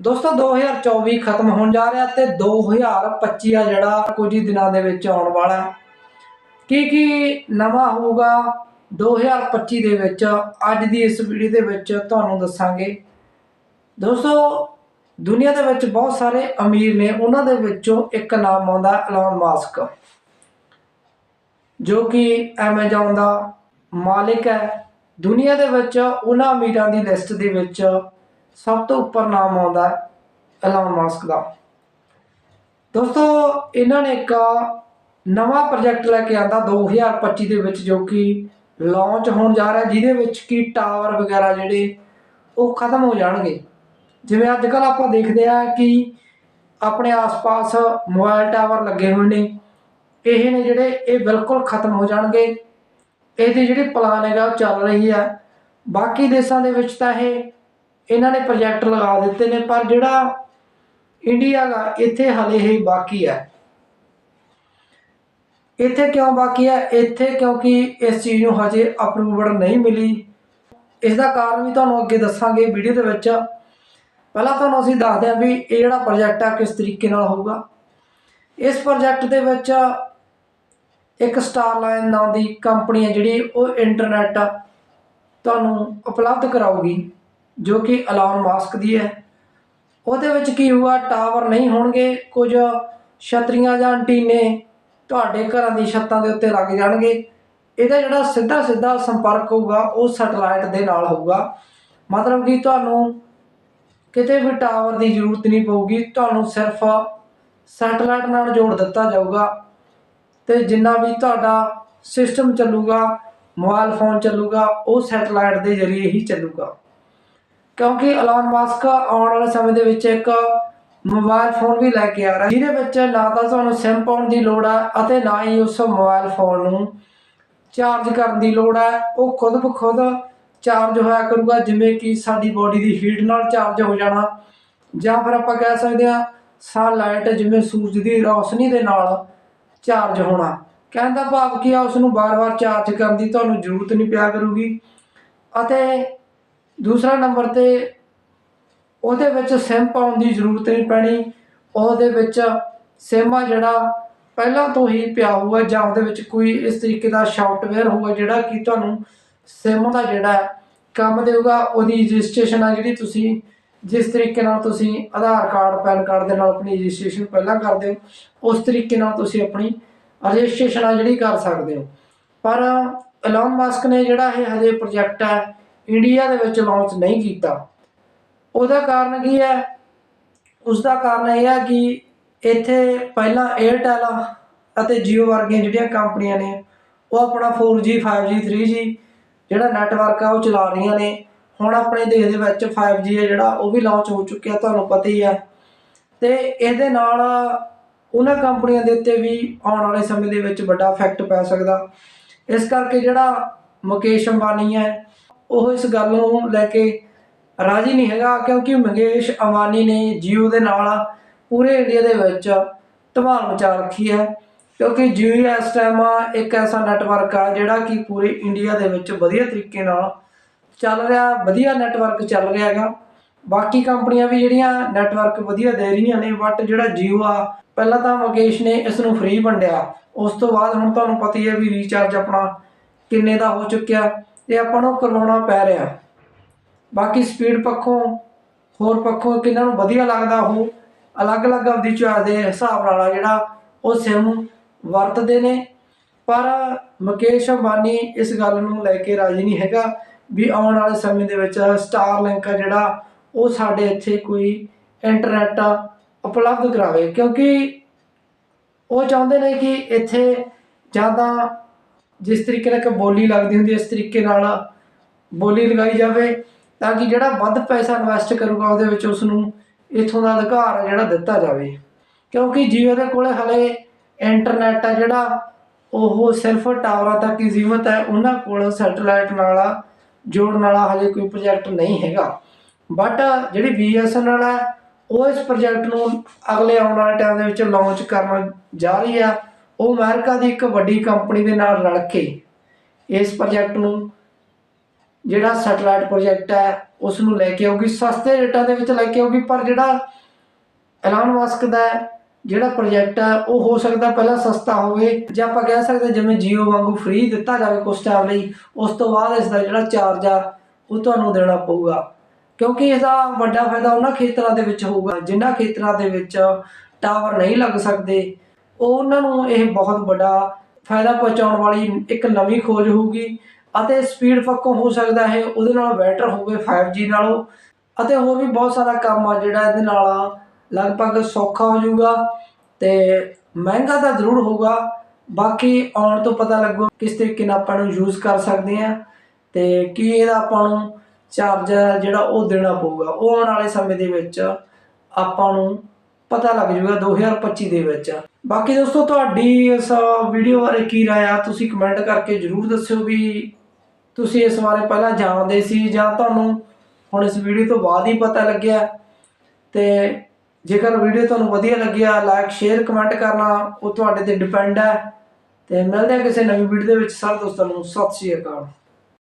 ਦੋਸਤੋ 2024 ਖਤਮ ਹੋਣ ਜਾ ਰਿਹਾ ਤੇ 2025 ਆ ਜਿਹੜਾ ਕੁਝ ਹੀ ਦਿਨਾਂ ਦੇ ਵਿੱਚ ਆਉਣ ਵਾਲਾ। ਕੀ ਕੀ ਨਵਾਂ ਹੋਊਗਾ 2025 ਦੇ ਵਿੱਚ, ਅੱਜ ਦੀ ਇਸ ਵੀਡੀਓ ਦੇ ਵਿੱਚ ਤੁਹਾਨੂੰ ਦੱਸਾਂਗੇ। ਦੋਸਤੋ, ਦੁਨੀਆ ਦੇ ਵਿੱਚ ਬਹੁਤ ਸਾਰੇ ਅਮੀਰ ਨੇ, ਉਹਨਾਂ ਦੇ ਵਿੱਚੋਂ ਇੱਕ ਨਾਮ ਆਉਂਦਾ ਐਲਨ ਮਾਸਕ ਜੋ ਕਿ Amazon ਦਾ ਮਾਲਿਕ ਹੈ। ਦੁਨੀਆ ਦੇ ਵਿੱਚ ਉਹਨਾਂ ਅਮੀਰਾਂ ਦੀ ਲਿਸਟ ਦੇ ਵਿੱਚ ਸਭ ਤੋਂ ਉੱਪਰ ਨਾਮ ਆਉਂਦਾ ਹੈ ਐਲਨ ਮਾਸਕ ਦਾ। ਦੋਸਤੋ, ਇਹਨਾਂ ਨੇ ਇੱਕ ਨਵਾਂ ਪ੍ਰੋਜੈਕਟ ਲੈ ਕੇ ਆਂਦਾ 2025 ਦੇ ਵਿੱਚ, ਜੋ ਕਿ ਲਾਂਚ ਹੋਣ ਜਾ ਰਿਹਾ, ਜਿਹਦੇ ਵਿੱਚ ਕੀ ਟਾਵਰ ਵਗੈਰਾ ਜਿਹੜੇ, ਉਹ ਖਤਮ ਹੋ ਜਾਣਗੇ। ਜਿਵੇਂ ਅੱਜ ਕੱਲ ਆਪਾਂ ਦੇਖਦੇ ਆ ਕਿ ਆਪਣੇ ਆਸ-ਪਾਸ ਮੋਬਾਈਲ ਟਾਵਰ ਲੱਗੇ ਹੋਏ ਨੇ। ਇਹ ਨੇ ਜਿਹੜੇ, ਇਹ ਬਿਲਕੁਲ ਖਤਮ ਹੋ ਜਾਣਗੇ। ਇਹਦੀ ਜਿਹੜੀ ਪਲਾਨ ਹੈਗਾ, ਉਹ ਚੱਲ ਰਹੀ ਹੈ। ਬਾਕੀ ਦੇਸ਼ਾਂ ਦੇ ਵਿੱਚ ਤਾਂ ਇਹ ਇਹਨਾਂ ਨੇ ਪ੍ਰੋਜੈਕਟ ਲਗਾ ਦਿੱਤੇ ਨੇ, ਪਰ ਜਿਹੜਾ ਇੰਡੀਆ ਦਾ ਇੱਥੇ ਹਲੇ ਹੀ ਬਾਕੀ ਹੈ। ਇੱਥੇ ਕਿਉਂ ਬਾਕੀ ਹੈ? ਇੱਥੇ ਕਿਉਂਕਿ ਇਸ ਚੀਜ਼ ਨੂੰ ਹਜੇ ਅਪਰੂਵਡ ਨਹੀਂ ਮਿਲੀ। ਇਸ ਦਾ ਕਾਰਨ ਵੀ ਤੁਹਾਨੂੰ ਅੱਗੇ ਦੱਸਾਂਗੇ ਵੀਡੀਓ ਦੇ ਵਿੱਚ। ਪਹਿਲਾਂ ਤੁਹਾਨੂੰ ਅਸੀਂ ਦੱਸਦੇ ਹਾਂ ਵੀ ਇਹ ਜਿਹੜਾ ਪ੍ਰੋਜੈਕਟ ਆ, ਕਿਸ ਤਰੀਕੇ ਨਾਲ ਹੋਊਗਾ। ਇਸ ਪ੍ਰੋਜੈਕਟ ਦੇ ਵਿੱਚ ਇੱਕ ਸਟਾਰ ਲਾਈਨ ਨਾਂ ਦੀ ਕੰਪਨੀ ਹੈ ਜਿਹੜੀ, ਉਹ ਇੰਟਰਨੈਟ ਤੁਹਾਨੂੰ ਉਪਲਬਧ ਕਰਾਊਗੀ। ਜੋ ਕਿ ਐਲਨ ਮਾਸਕ ਦੀ ਹੈ। ਉਹਦੇ ਵਿੱਚ ਕੀ ਹੋਊਗਾ? ਟਾਵਰ ਨਹੀਂ ਹੋਣਗੇ। ਕੁਝ ਛਤਰੀਆਂ ਜਾਂ ਐਂਟੀਨੇ ਤੁਹਾਡੇ ਘਰਾਂ ਦੀ ਛੱਤਾਂ ਦੇ ਉੱਤੇ ਲੱਗ ਜਾਣਗੇ। ਇਹਦਾ ਜਿਹੜਾ ਸਿੱਧਾ ਸਿੱਧਾ ਸੰਪਰਕ ਹੋਊਗਾ, ਉਹ ਸੈਟਲਾਈਟ ਦੇ ਨਾਲ ਹੋਊਗਾ। ਮਤਲਬ ਕਿ ਤੁਹਾਨੂੰ ਕਿਤੇ ਵੀ ਟਾਵਰ ਦੀ ਜ਼ਰੂਰਤ ਨਹੀਂ ਪਊਗੀ। ਤੁਹਾਨੂੰ ਸਿਰਫ ਸੈਟਲਾਈਟ ਨਾਲ ਜੋੜ ਦਿੱਤਾ ਜਾਊਗਾ। ਤੇ ਜਿੰਨਾ ਵੀ ਤੁਹਾਡਾ ਸਿਸਟਮ ਚੱਲੂਗਾ ਮੋਬਾਈਲ ਫੋਨ ਚੱਲੂਗਾ, ਉਹ ਸੈਟਲਾਈਟ ਦੇ ਜ਼ਰੀਏ ਹੀ ਚੱਲੂਗਾ। ਕਿਉਂਕਿ ਐਲਨ ਮਾਸਕ ਆਉਣ ਵਾਲੇ ਸਮੇਂ ਦੇ ਵਿੱਚ ਇੱਕ ਮੋਬਾਈਲ ਫੋਨ ਵੀ ਲੈ ਕੇ ਆ ਰਿਹਾ ਜਿਹਦੇ ਵਿੱਚ ਨਾ ਤਾਂ ਤੁਹਾਨੂੰ ਸਿਮ ਪਾਉਣ ਦੀ ਲੋੜ ਹੈ ਅਤੇ ਨਾ ਹੀ ਉਸ ਮੋਬਾਈਲ ਫੋਨ ਨੂੰ ਚਾਰਜ ਕਰਨ ਦੀ ਲੋੜ ਹੈ। ਉਹ ਖੁਦ ਬਖੁਦ ਚਾਰਜ ਹੋਇਆ ਕਰੂਗਾ, ਜਿਵੇਂ ਕਿ ਸਾਡੀ ਬਾਡੀ ਦੀ ਹੀਟ ਨਾਲ ਚਾਰਜ ਹੋ ਜਾਣਾ। ਜਾਂ ਫਿਰ ਆਪਾਂ ਕਹਿ ਸਕਦੇ ਹਾਂ ਸਨਲਾਈਟ ਜਿਵੇਂ ਸੂਰਜ ਦੀ ਰੌਸ਼ਨੀ ਦੇ ਨਾਲ ਚਾਰਜ ਹੋਣਾ। ਕਹਿਣ ਦਾ ਭਾਵ ਕੀ ਆ ਉਸ ਨੂੰ ਬਾਰ-ਬਾਰ ਚਾਰਜ ਕਰਨ ਦੀ ਤੁਹਾਨੂੰ ਜ਼ਰੂਰਤ ਨਹੀਂ ਪਿਆ ਕਰੂਗੀ। ਅਤੇ ਦੂਸਰਾ ਨੰਬਰ ਤੇ, ਉਹਦੇ ਵਿੱਚ ਸਿਮ ਪਾਉਣ ਦੀ ਜ਼ਰੂਰਤ ਨਹੀਂ ਪੈਣੀ। ਉਹਦੇ ਵਿੱਚ ਸਿਮ ਆ ਜਿਹੜਾ ਪਹਿਲਾਂ ਤੋਂ ਹੀ ਪਿਆ ਹੋਊਗਾ ਜਾਂ ਉਹਦੇ ਵਿੱਚ ਕੋਈ ਇਸ ਤਰੀਕੇ ਦਾ ਸੌਫਟਵੇਅਰ ਹੋਊਗਾ ਜਿਹੜਾ ਕਿ ਤੁਹਾਨੂੰ ਸਿਮ ਦਾ ਜਿਹੜਾ ਕੰਮ ਦੇਊਗਾ, ਉਹਦੀ ਰਜਿਸਟ੍ਰੇਸ਼ਨ ਆ ਜਿਹੜੀ ਤੁਸੀਂ ਜਿਸ ਤਰੀਕੇ ਨਾਲ ਤੁਸੀਂ ਆਧਾਰ ਕਾਰਡ, ਪੈਨ ਕਾਰਡ ਦੇ ਨਾਲ ਆਪਣੀ ਰਜਿਸਟ੍ਰੇਸ਼ਨ ਪਹਿਲਾਂ ਕਰਦੇ ਹੋ ਉਸ ਤਰੀਕੇ ਨਾਲ ਤੁਸੀਂ ਆਪਣੀ ਰਜਿਸਟ੍ਰੇਸ਼ਨ ਆ ਜਿਹੜੀ ਕਰ ਸਕਦੇ ਹੋ। ਪਰ ਐਲਨ ਮਾਸਕ ਨੇ ਜਿਹੜਾ ਇਹ ਹਜੇ ਪ੍ਰੋਜੈਕਟ ਹੈ ਇੰਡੀਆ ਦੇ ਵਿੱਚ ਲਾਂਚ ਨਹੀਂ ਕੀਤਾ। ਉਹਦਾ ਕਾਰਨ ਕੀ ਹੈ? ਉਸ ਦਾ ਕਾਰਨ ਇਹ ਹੈ ਕਿ ਇੱਥੇ ਪਹਿਲਾਂ 에ਅਰਟੈਲ ਅਤੇ Jio ਵਰਗੀਆਂ ਜਿਹੜੀਆਂ ਕੰਪਨੀਆਂ ਨੇ, ਉਹ ਆਪਣਾ 4G 5G 3G ਜਿਹੜਾ ਨੈਟਵਰਕ ਆ, ਉਹ ਚਲਾ ਰਹੀਆਂ ਨੇ। ਹੁਣ ਆਪਣੇ ਦੇਸ਼ ਦੇ ਵਿੱਚ 5G ਹੈ ਜਿਹੜਾ, ਉਹ ਵੀ ਲਾਂਚ ਹੋ ਚੁੱਕਿਆ, ਤੁਹਾਨੂੰ ਪਤਾ ਹੀ ਹੈ। ਤੇ ਇਹਦੇ ਨਾਲ ਉਹਨਾਂ ਕੰਪਨੀਆਂ ਦੇ ਉੱਤੇ ਵੀ ਆਉਣ ਵਾਲੇ ਸਮੇਂ ਦੇ ਵਿੱਚ ਵੱਡਾ ਇਫੈਕਟ ਪੈ ਸਕਦਾ। ਇਸ ਕਰਕੇ ਜਿਹੜਾ ਮੁਕੇਸ਼ ਅੰਬਾਨੀ ਹੈ ਉਹ ਇਸ ਗੱਲ ਨੂੰ ਲੈ ਕੇ ਰਾਜੀ ਨਹੀਂ ਹੈਗਾ, ਕਿਉਂਕਿ ਮੰਗੇਸ਼ ਅੰਬਾਨੀ ਨੇ ਜੀਓ ਦੇ ਨਾਲ ਪੂਰੇ ਇੰਡੀਆ ਦੇ ਵਿੱਚ ਧਮਾਲ ਮਚਾ ਰੱਖੀ ਹੈ, ਕਿਉਂਕਿ Jio ਇਸ ਟਾਈਮ ਇੱਕ ਐਸਾ ਨੈਟਵਰਕ ਆ ਜਿਹੜਾ ਕਿ ਪੂਰੇ ਇੰਡੀਆ ਦੇ ਵਿੱਚ ਵਧੀਆ ਤਰੀਕੇ ਨਾਲ ਚੱਲ ਰਿਹਾ, ਵਧੀਆ ਨੈਟਵਰਕ ਚੱਲ ਰਿਹਾ ਹੈਗਾ। ਬਾਕੀ ਕੰਪਨੀਆਂ ਵੀ ਜਿਹੜੀਆਂ ਨੈਟਵਰਕ ਵਧੀਆ ਦੇ ਰਹੀਆਂ ਨੇ ਬਟ ਜਿਹੜਾ ਜੀਓ ਆ, ਪਹਿਲਾਂ ਤਾਂ ਮੁਕੇਸ਼ ਨੇ ਇਸ ਨੂੰ ਫ੍ਰੀ ਵੰਡਿਆ। ਉਸ ਤੋਂ ਬਾਅਦ ਹੁਣ ਤੁਹਾਨੂੰ ਪਤਾ ਹੀ ਹੈ ਵੀ ਰੀਚਾਰਜ ਆਪਣਾ ਕਿੰਨੇ ਦਾ ਹੋ ਚੁੱਕਿਆ। ਤੇ ਆਪਾਂ ਨੂੰ ਕਰਵਾਉਣਾ ਪੈ ਰਿਹਾ। ਬਾਕੀ ਸਪੀਡ ਪੱਖੋਂ, ਹੋਰ ਪੱਖੋਂ ਕਿਹਨਾਂ ਨੂੰ ਵਧੀਆ ਲੱਗਦਾ ਉਹ, ਅਲੱਗ-ਅਲੱਗ ਆਪਦੀ ਚੁਆਇਸ ਦੇ ਹਿਸਾਬ ਨਾਲ ਆ ਜਿਹੜਾ ਉਹ ਸਿਮ ਵਰਤਦੇ ਨੇ। ਪਰ ਮੁਕੇਸ਼ ਅੰਬਾਨੀ ਇਸ ਗੱਲ ਨੂੰ ਲੈ ਕੇ ਰਾਜੀ ਨਹੀਂ ਹੈਗਾ ਵੀ ਆਉਣ ਵਾਲੇ ਸਮੇਂ ਦੇ ਵਿੱਚ ਸਟਾਰਲਿੰਕ ਆ ਜਿਹੜਾ, ਉਹ ਸਾਡੇ ਇੱਥੇ ਕੋਈ ਇੰਟਰਨੈਟ ਉਪਲਬਧ ਕਰਾਵੇ। ਕਿਉਂਕਿ ਉਹ ਚਾਹੁੰਦੇ ਨੇ ਕਿ ਇੱਥੇ ਜਾਂ ਤਾਂ ਜਿਸ ਤਰੀਕੇ ਨਾਲ ਇੱਕ ਬੋਲੀ ਲੱਗਦੀ ਹੁੰਦੀ ਇਸ ਤਰੀਕੇ ਨਾਲ ਬੋਲੀ ਲਗਾਈ ਜਾਵੇ ਤਾਂ ਕਿ ਜਿਹੜਾ ਵੱਧ ਪੈਸਾ ਇਨਵੈਸਟ ਕਰੂਗਾ ਉਹਦੇ ਵਿੱਚ ਉਸ ਨੂੰ ਇਥੋਂ ਦਾ ਅਧਿਕਾਰ ਆ ਜਿਹੜਾ ਦਿੱਤਾ ਜਾਵੇ। ਕਿਉਂਕਿ ਜੀਓ ਦੇ ਕੋਲੇ ਹਲੇ ਇੰਟਰਨੈਟ ਆ ਜਿਹੜਾ, ਉਹ ਸਿਰਫ ਟਾਵਰਾਂ ਤੱਕ ਹੀ ਸੀਮਤ ਹੈ, ਉਹਨਾਂ ਕੋਲ ਸੈਟਲਾਈਟ ਨਾਲ ਜੋੜਨ ਵਾਲਾ ਹਲੇ ਕੋਈ ਪ੍ਰੋਜੈਕਟ ਨਹੀਂ ਹੈਗਾ। ਬਟ ਜਿਹੜੀ BSNL ਹੈ, ਉਹ ਇਸ ਪ੍ਰੋਜੈਕਟ ਨੂੰ ਅਗਲੇ ਆਉਣ ਵਾਲੇ ਟਾਈਮ ਦੇ ਵਿੱਚ ਲਾਂਚ ਕਰਨ ਜਾ ਰਹੀ ਆ ਉਹ ਅਮਰੀਕਾ ਦੀ ਇੱਕ ਵੱਡੀ ਕੰਪਨੀ ਦੇ ਨਾਲ ਰਲ ਕੇ ਇਸ ਪ੍ਰੋਜੈਕਟ ਨੂੰ, ਜਿਹੜਾ ਸੈਟਲਾਈਟ ਪ੍ਰੋਜੈਕਟ ਹੈ ਉਸ ਨੂੰ ਲੈ ਕੇ ਆਊਗੀ। ਸਸਤੇ ਰੇਟਾਂ ਦੇ ਵਿੱਚ ਲੈ ਕੇ ਆਊਗੀ, ਪਰ ਜਿਹੜਾ ਐਲਾਨ ਮਸਕ ਦਾ ਜਿਹੜਾ ਪ੍ਰੋਜੈਕਟ ਹੈ, ਉਹ ਹੋ ਸਕਦਾ ਪਹਿਲਾਂ ਸਸਤਾ ਹੋਵੇ। ਜਾਂ ਆਪਾਂ ਕਹਿ ਸਕਦੇ ਜਿਵੇਂ Jio ਵਾਂਗੂ ਫ੍ਰੀ ਦਿੱਤਾ ਜਾਵੇ ਕੁਝ ਟਾਈਮ ਲਈ, ਉਸ ਤੋਂ ਬਾਅਦ ਇਸ ਦਾ ਜਿਹੜਾ ਚਾਰਜ ਆ, ਉਹ ਤੁਹਾਨੂੰ ਦੇਣਾ ਪਊਗਾ। ਕਿਉਂਕਿ ਇਸ ਦਾ ਵੱਡਾ ਫਾਇਦਾ ਉਹਨਾਂ ਖੇਤਰਾਂ ਦੇ ਵਿੱਚ ਹੋਊਗਾ, ਜਿਨ੍ਹਾਂ ਖੇਤਰਾਂ ਦੇ ਵਿੱਚ ਟਾਵਰ ਨਹੀਂ ਲੱਗ ਸਕਦੇ। ਉਹਨਾਂ ਨੂੰ ਇਹ ਬਹੁਤ ਵੱਡਾ ਫਾਇਦਾ ਪਹੁੰਚਾਉਣ ਵਾਲੀ ਇੱਕ ਨਵੀਂ ਖੋਜ ਹੋਊਗੀ ਅਤੇ ਸਪੀਡ ਪੱਖੋਂ ਹੋ ਸਕਦਾ ਹੈ, ਉਹਦੇ ਨਾਲ ਬੈਟਰ ਹੋਵੇ 5G ਨਾਲੋਂ ਅਤੇ ਹੋਰ ਵੀ ਬਹੁਤ ਸਾਰਾ ਕੰਮ ਆ ਜਿਹੜਾ ਇਹਦੇ ਨਾਲ ਲਗਭਗ ਸੌਖਾ ਹੋ ਜਾਊਗਾ ਤੇ ਮਹਿੰਗਾ ਤਾਂ ਜ਼ਰੂਰ ਹੋਊਗਾ, ਬਾਕੀ ਆਉਣ ਤੋਂ ਪਤਾ ਲੱਗੂ ਕਿਸ ਤਰੀਕੇ ਨਾਲ ਆਪਾਂ ਨੂੰ ਯੂਜ਼ ਕਰ ਸਕਦੇ ਆ ਤੇ ਕੀ ਇਹਦਾ ਆਪਾਂ ਨੂੰ ਚਾਰਜਰ ਜਿਹੜਾ ਉਹ ਦੇਣਾ ਪਊਗਾ। ਉਹ ਆਉਣ ਵਾਲੇ ਸਮੇਂ ਦੇ ਵਿੱਚ ਆਪਾਂ ਨੂੰ ਪਤਾ ਲੱਗ ਜਾਊਗਾ 2025 ਦੇ ਵਿੱਚ। ਬਾਕੀ ਦੋਸਤੋ, ਤੁਹਾਡੀ ਇਸ ਵੀਡੀਓ ਬਾਰੇ ਕੀ ਰਾਏ ਆ, ਤੁਸੀਂ ਕਮੈਂਟ ਕਰਕੇ ਜਰੂਰ ਦੱਸਿਓ ਵੀ ਤੁਸੀਂ ਇਸ ਬਾਰੇ ਪਹਿਲਾਂ ਜਾਣਦੇ ਸੀ ਜਾਂ ਤੁਹਾਨੂੰ ਹੁਣ ਇਸ ਵੀਡੀਓ ਤੋਂ ਬਾਅਦ ਹੀ ਪਤਾ ਲੱਗਿਆ। ਤੇ ਜੇਕਰ ਵੀਡੀਓ ਤੁਹਾਨੂੰ ਵਧੀਆ ਲੱਗਿਆ ਲਾਈਕ ਸ਼ੇਅਰ ਕਮੈਂਟ ਕਰਨਾ, ਉਹ ਤੁਹਾਡੇ ਤੇ ਡਿਪੈਂਡ ਹੈ। ਤੇ ਮਿਲਦੇ ਹਾਂ ਕਿਸੇ ਨਵੀਂ ਵੀਡੀਓ ਦੇ ਵਿੱਚ। ਸਾਰੇ ਦੋਸਤਾਂ ਨੂੰ ਸਤਿ ਸ਼੍ਰੀ ਅਕਾਲ।